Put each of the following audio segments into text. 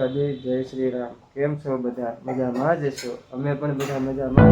દ્વારકાધીશ જય શ્રી રામ. કેમ છો બધા? મજામાં જ છો? અમે પણ બધા મજામાં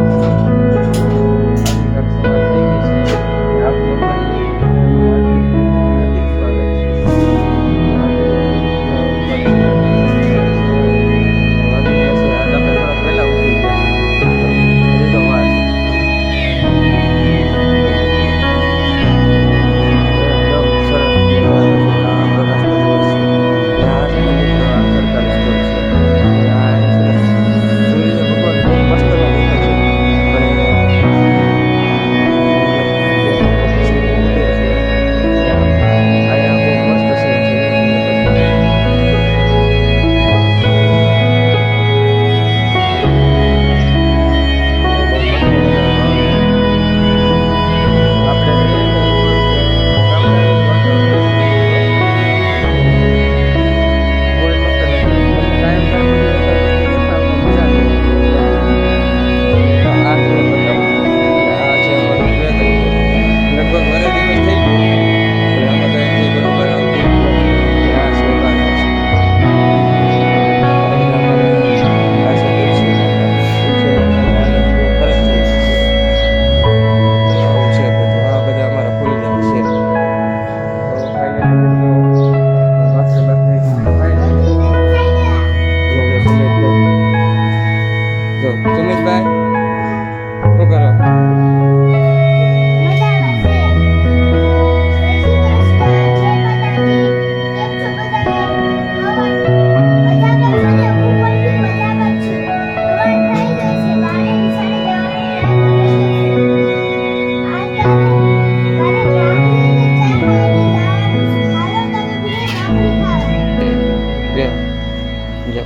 જો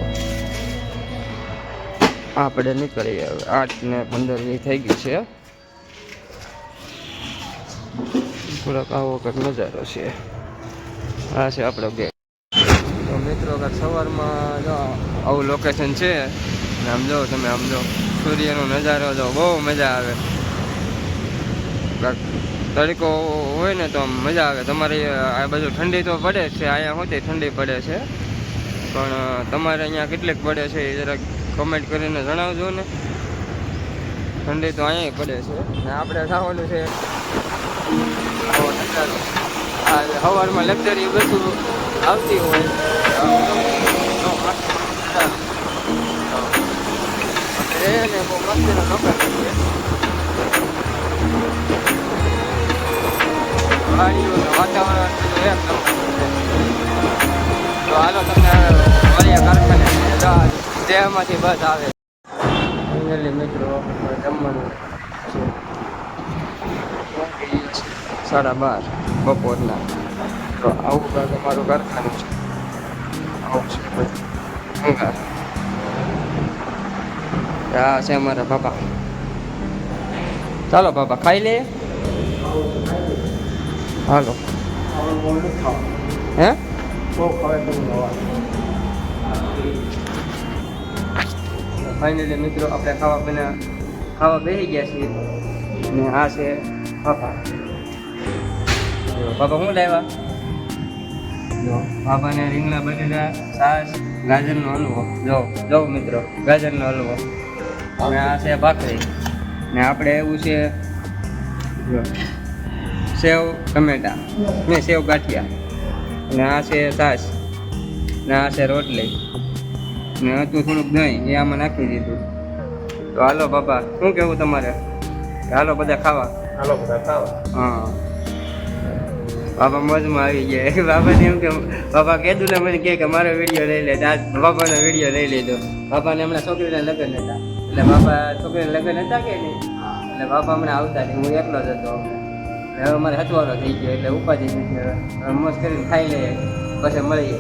આપણે નીકળીએ હવે. આઠ ને પંદર વી થઈ ગઈ છે. થોડોક આવો કંઈક નજારો છે. આ છે આપણો ગેટ. મિત્રો કાંક સવારમાં જો આવું લોકેશન છે. આમ જો તમે આમ જો સૂર્યનો નજારો જો બહુ મજા આવે. તડકો હોય ને તો મજા આવે. તમારી આ બાજુ ઠંડી તો પડે છે. અહીંયા હોતી ઠંડી પડે છે. પણ તમારે અહીંયા કેટલીક પડે છે એ જરાક કમેન્ટ કરીને જણાવજો ને. ઠંડી તો અહીંયા પડે છે. ને આપણે ખાવાનું છે. સવારમાં લક્ઝરી બધું આવતી હોય. ને વાતાવરણ હાલો તમને દેહમાંથી બસ આવે. ફાઇનલી મિત્રો જમવાનું સાડા બાર, બપોરના. તો આવું કાંઈક અમારું કારખાનું છે. આવું છે આ છે અમારા બાપા. ચાલો બાપા, ખાઈ લે હાલો. હે? ફાઇનલી મિત્રો, આપણે ખાવા પીના ખાવા બેસી ગયા છીએ. ને આ છે પાપા. પાપા શું લાવ્યા? પાપાને રીંગણા, બટેટા, છાશ, ગાજરનો હલવો. જો જો મિત્રો, ગાજરનો હલવો. અને આ છે ભાખરી. ને આપણે એવું છે સેવ ટમેટા. ને સેવ ગાંઠિયા. ને આ છે છાશ ને આ છે રોટલી. ને હતું થોડુંક દહીં એ આમાં નાખી દીધું. તો હાલો બાપા શું કેવું તમારે? હાલો બધા ખાવા. હાલો બધા ખાવા. હા. બાપા મોજમાં આવી ગયા. બાપાને એમ કે બાપા કીધું ને મને કે મારો વીડિયો લઈ લે આજ બાપાનો વીડિયો લઈ લીધો. બાપાને હમણાં છોકરીના લગ્ન હતા. એટલે બાપા છોકરીના લગ્ન હતા કે નહીં? એટલે બાપા હમણાં આવતા નહીં. હું એકલો જ હતો હમણાં. હવે અમારે હચવારો થઈ ગયો એટલે ઉપાધિ નથી. હવે મોજ કરીને ખાઈ લઈએ, પછી મળીએ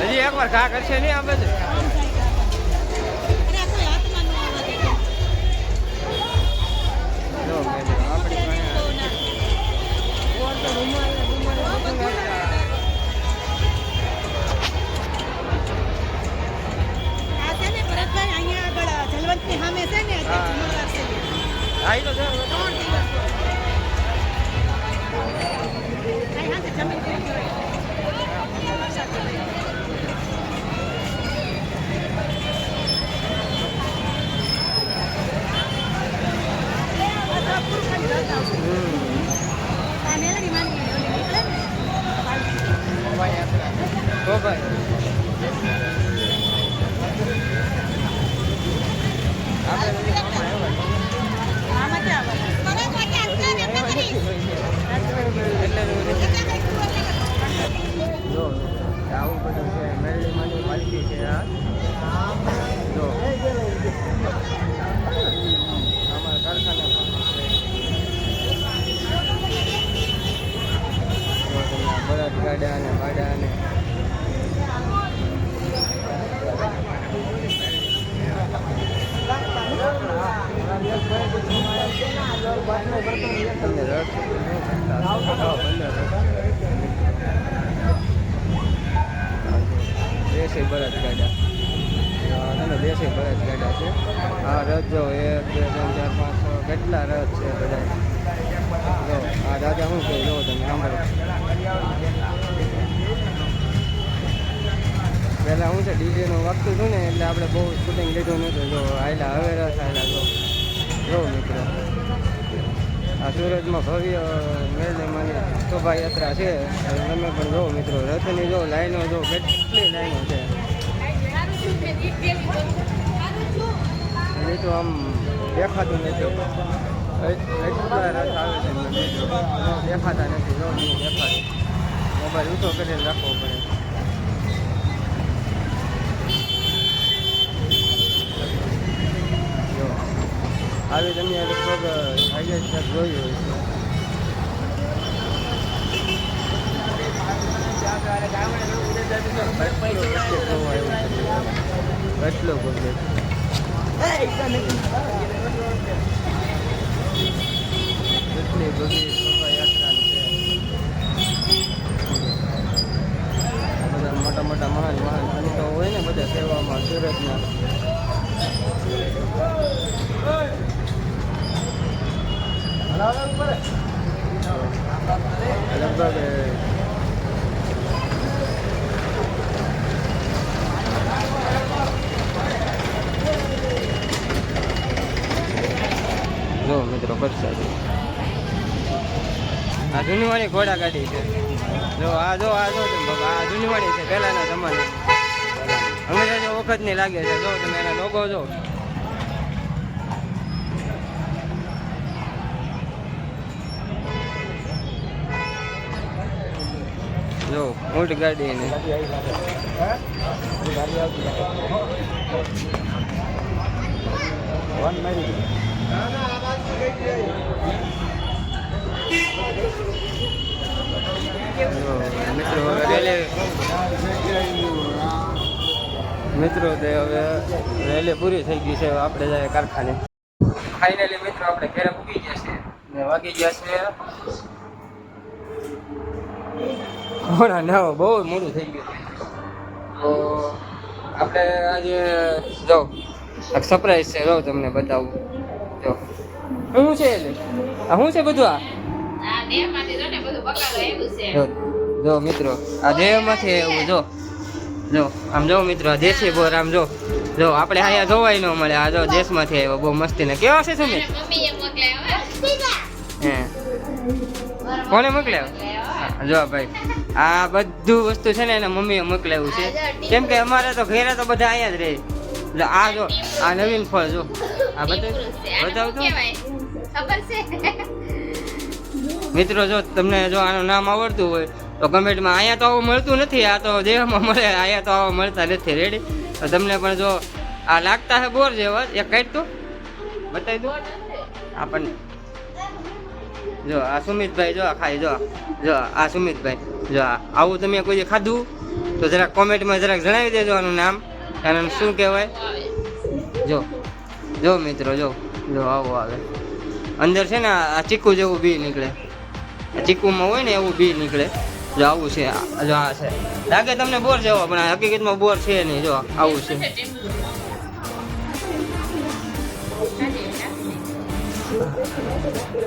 હજી એક વાર ઘા કરશે નહીં આ બધું. દેશી બળદ ગાડા તમે દેશી બળદ ગાડા છે આ રથ જો એક બે ત્રણ ચાર પાંચ છ કેટલા રથ છે બધા જો, આ દાદા શું કહે જો, તમે સાંભળો પહેલાં હું છે, ડીજેનું વાગતું હતું ને, એટલે આપણે બહુ શૂટિંગ લીધું નહોતું જો, આયલા હવે રસ આયલા જો, મિત્રો. આ સુરતમાં ભવ્ય મેળીમાંની શોભાયાત્રા છે. તમે પણ જો મિત્રો, રથની જો લાઈનો જો કેટલી લાઈનો છે. એ તો આમ દેખાતું નથી. દેખાતા નથી. જો દેખાતું મોબાઈલ ઊંચો કરીને રાખવો પડે. આવી તમે લગભગ હાઈલાઇટ ક્યાંક જોયું હોય છે. બધી મોટા મોટા મહાન મહાન સંતો હોય ને બધા સેવામાં સુરતના જો, મિત્રો પરસાદી આ જૂનીવાળી ઘોડા ગાડી છે. જો, આ જો આ જો આ જૂનીવાળી છે, પહેલાના જમાના અંગ્રેજો વખતની લાગે છે. જો, તમે એના લોકો જો જો ઊંટ ગાડી ને. મિત્રો રેલી મિત્રો, તે હવે રેલી પૂરી થઈ ગઈ છે. આપણે જાય કારખાને. ફાઇનલી મિત્રો, આપણે ઘેરે પૂગી ગયા છે. ને વાગી ગયા છે ઘોડા ના બહુ મોડું થઈ ગયું. તો આપણે આજે જો એક સરપ્રાઈઝ છે. જો તમને બતાવું. જો. શું છે એટલે? આ શું છે બધું આ? જો જો મિત્રો આ દેહમાંથી એવું જો. જો આમ જો મિત્રો આ દેશી બોર આમ જો. જો આપણે અહીંયા જોવાય ન મળે. આ જો દેશમાંથી આવ્યો બહુ મસ્તી ને. કેવા છે સુમિત હે. કોને મોકલ્યો? હા, જો ભાઈ આ બધું વસ્તુ છે ને એના મમ્મીએ મોકલાવ્યું છે. કેમ કે અમારે તો ઘરે તો બધા અહીંયા જ રહે. એટલે આ જો આ નવીન ફળ જો. આ બતાવ બતાવ તો મિત્રો જો તમને જો આનું નામ આવડતું હોય તો કમેન્ટમાં અહીંયા તો આવું મળતું નથી. આ તો દેહમાં મળે અહીંયા તો આવા મળતા નથી. રેડી તો તમને પણ જો આ લાગતા હે બોર જેવા એક કાઢ તો. બતાવી દો આપણને. જો, આ સુમિતભાઈ જો ખાઈ જો જો, આ સુમિતભાઈ. જો આવું તમે કોઈ ખાધું? તો જરાક કોમેન્ટમાં જરાક જણાવી દેજો આનું નામ, કારણ શું કહેવાય? જો જો મિત્રો, જો જો, આવો આવે. અંદર છે ને આ ચીકુ જેવું બી નીકળે. આ ચીકુમાં હોય ને એવું બી નીકળે. જો, આવું છે જો, આ છે. લાગે તમને બોર જવો, પણ હકીકતમાં બોર છે નહીં, જો, આવું છે.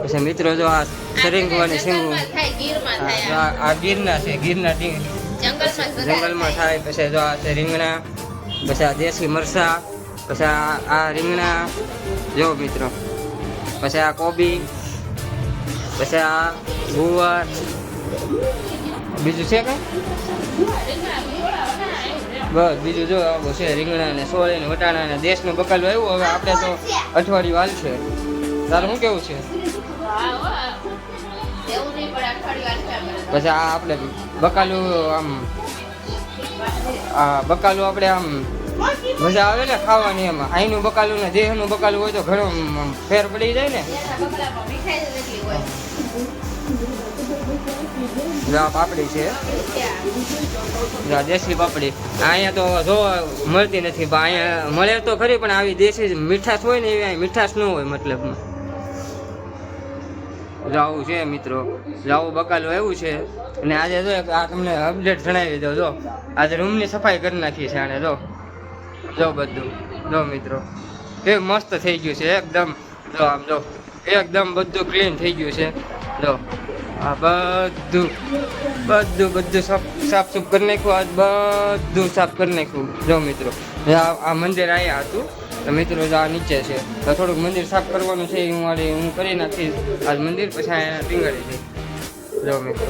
પછી મિત્રો જો આ સરિંગવાની સિંગુ આ ગીરના છે ગીરના જંગલમાં થાય. પછી જો આ છે રીંગણા પછી આ દેશી મરસા પછી આ આ રીંગણા. જો મિત્રો પછી આ કોબી પછી આ ગુવાર. બીજું છે કઈ? બસ બીજું જો આવું છે રીંગણા ને સોળે ને વટાણા ને દેશનું બકાલું આવ્યું. હવે આપણે તો અઠવાડિયું હાલ છે તારું શું કેવું છે? પછી આ આપણે બકાલું આમ, આ બકાલું આપણે આમ મજા આવે ને ખાવાની એમાં. અહીંનું બકાલું ને દેહનું બકાલું હોય તો ઘણો ફેર પડી જાય ને. પાપડી છે. દેશી પાપડી. અહીંયા તો જો મળતી નથી અહીંયા મળે તો ખરી, પણ આવી દેશી મીઠાશ હોય ને એવી મીઠાશ ન હોય મતલબમાં. જો આવું છે મિત્રો. જવું બકાલું એવું છે. અને આજે જો આ તમને અપડેટ જણાવી દો જો. આજે રૂમની સફાઈ કરી નાખી છે આને, જો. જો બધું. જો મિત્રો. એ મસ્ત થઈ ગયું છે, એકદમ. જો આમ જો. એકદમ બધું ક્લીન થઈ ગયું છે. જો. આ બધું. બધું બધું સાફ સાફ સૂફ કરી નાખ્યું. આ બધું સાફ કરી નાખ્યું. જો મિત્રો. આ મંદિર અહીંયા હતું. તો મિત્રો આ નીચે છે. તો થોડુંક મંદિર સાફ કરવાનું છે, હું વાળી હું કરી નાખીશ. આ મંદિર પછી અહીંયા ટીંગાડી દઈશ જો મિત્રો.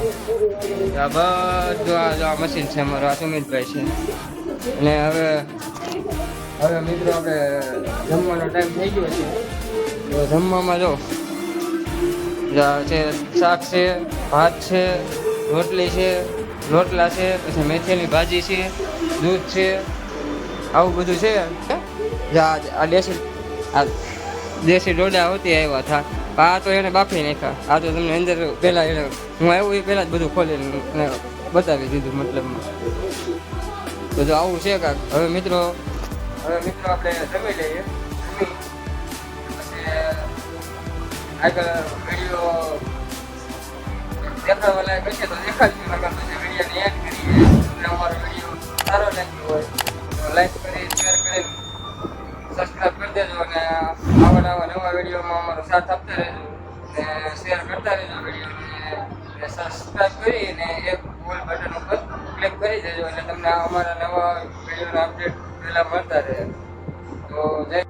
આ બધું આ જો આ મશીન છે અમારું, આ સુમિતભાઈ છે. અને હવે હવે મિત્રો આપણે જમવાનો ટાઈમ થઈ ગયો છે. તો જમવામાં જો છે શાક છે, ભાત છે, રોટલી છે, રોટલા છે, પછી મેથીની ભાજી છે, દૂધ છે, આવું બધું છે. આ દેશી આ દેશી ડોડા હોતી આવ્યા હતા. આ તો એને બાફી નાખ્યા. આ તો તમને અંદર પહેલાં એને હું આવ્યો એ પહેલાં જ બધું ખોલીને બતાવી દીધું મતલબમાં. તો જો આવું છે કાંક. હવે મિત્રો હવે મિત્રો આપણે જમી લઈએ. લાઈક કરી સબસ્ક્રાઈબ કરી દેજો અને આવા નવા નવા વિડીયોમાં અમારો સાથ આપતા રહેજો. ને શેર કરતા રહેજો વિડીયોને. સબસ્ક્રાઈબ કરી અને એક ગોલ બટન ઉપર ક્લિક કરી દેજો એટલે તમને અમારા નવા વિડીયોના અપડેટ પહેલાં મળતા રહે.